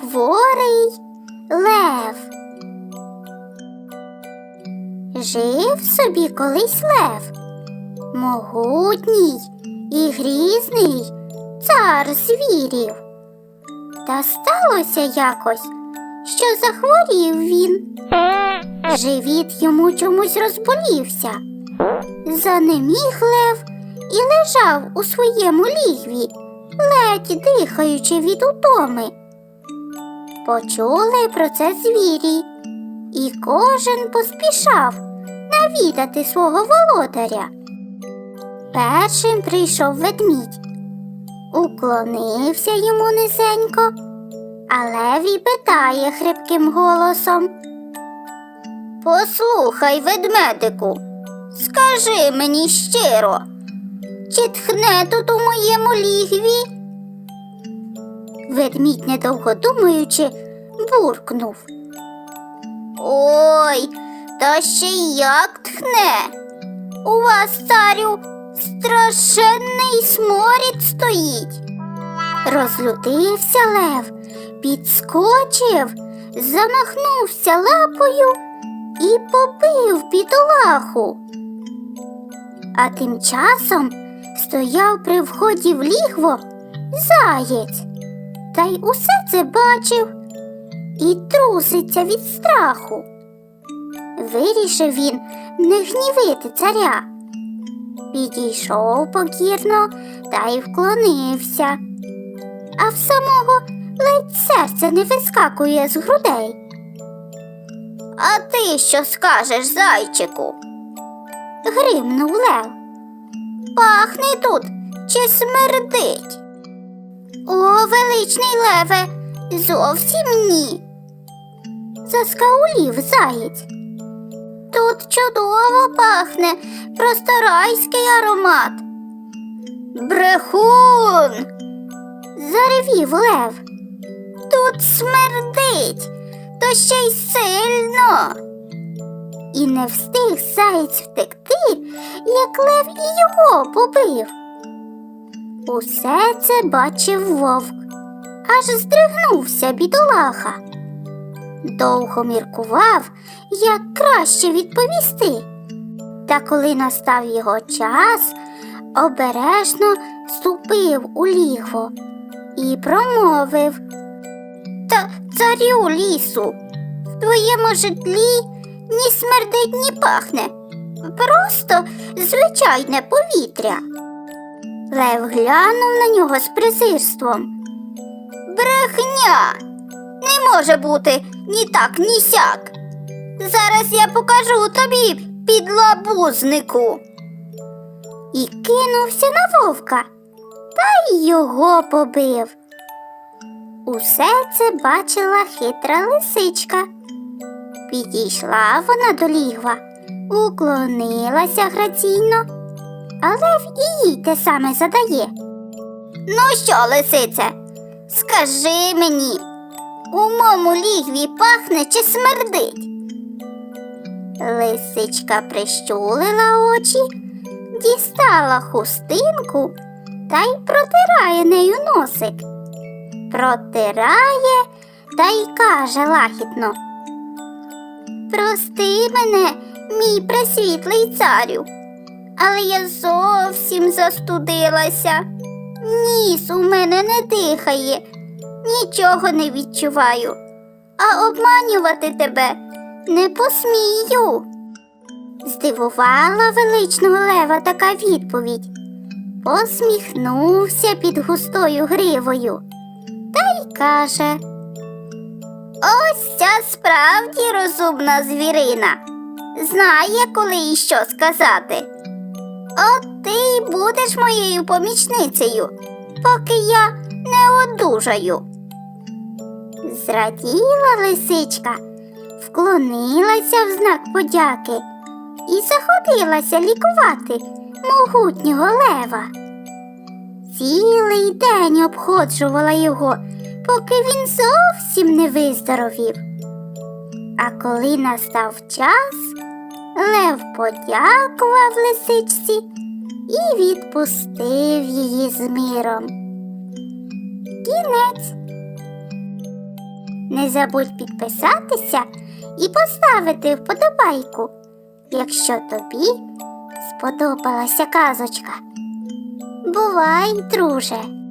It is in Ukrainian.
Хворий лев. Жив собі колись лев, могутній і грізний цар звірів. Та сталося якось, що захворів він. Живіт йому чомусь розболівся. Занеміг лев і лежав у своєму лігві, ледь дихаючи від утоми. Почули про це звірі, і кожен поспішав навідати свого володаря. Першим прийшов ведмідь, уклонився йому низенько, а левій питає хрипким голосом. Послухай, ведмедику, скажи мені щиро, чи тхне тут у моєму лігві? Ведмідь, недовго думаючи, буркнув. Ой, та ще як тхне. У вас, царю, страшенний сморід стоїть. Розлютився лев, підскочив, замахнувся лапою і побив бідолаху. А тим часом стояв при вході в лігво заєць, та й усе це бачив і труситься від страху. Вирішив він не гнівити царя. Підійшов покірно та й вклонився, а в самого ледь серце не вискакує з грудей. А ти що скажеш, зайчику? гримнув Лев. Пахне тут чи смердить? Величний леве, зовсім ні. Заскаулів заєць. Тут чудово пахне, просто райський аромат. Брехун. заревів лев. Тут смердить, то ще й сильно. І не встиг заєць втекти, як лев і його побив. Усе це бачив вовк, аж здригнувся бідолаха. Довго міркував, як краще відповісти. Та коли настав його час, обережно ступив у лігво і промовив Та царю лісу, в твоєму житлі ні смердить, ні пахне, просто звичайне повітря. Лев глянув на нього з презирством. Брехня! Не може бути ні так, ні сяк. Зараз я покажу тобі, підлабузнику. І кинувся на вовка, та й його побив. Усе це бачила хитра лисичка. Підійшла вона до лігва, уклонилася граційно, а лев і їй те саме задає. Ну що, лисице, скажи мені, у моєму лігві пахне чи смердить? Лисичка прищулила очі, дістала хустинку та й протирає нею носик. Протирає та й каже лагідно. Прости мене, мій пресвітлий царю, але я зовсім застудилася. Ніс у мене не дихає, нічого не відчуваю, а обманювати тебе не посмію. Здивувала величного лева така відповідь. Посміхнувся під густою гривою та й каже. Ось ця справді розумна звірина. Знає, коли і що сказати. От ти будеш моєю помічницею, поки я не одужаю. Зраділа лисичка, вклонилася в знак подяки і заходилася лікувати могутнього лева. Цілий день обходжувала його, поки він зовсім не виздоровів. А коли настав час, Лев подякував лисичці і відпустив її з миром. Кінець. Не забудь підписатися і поставити вподобайку, якщо тобі сподобалася казочка. Бувай, друже!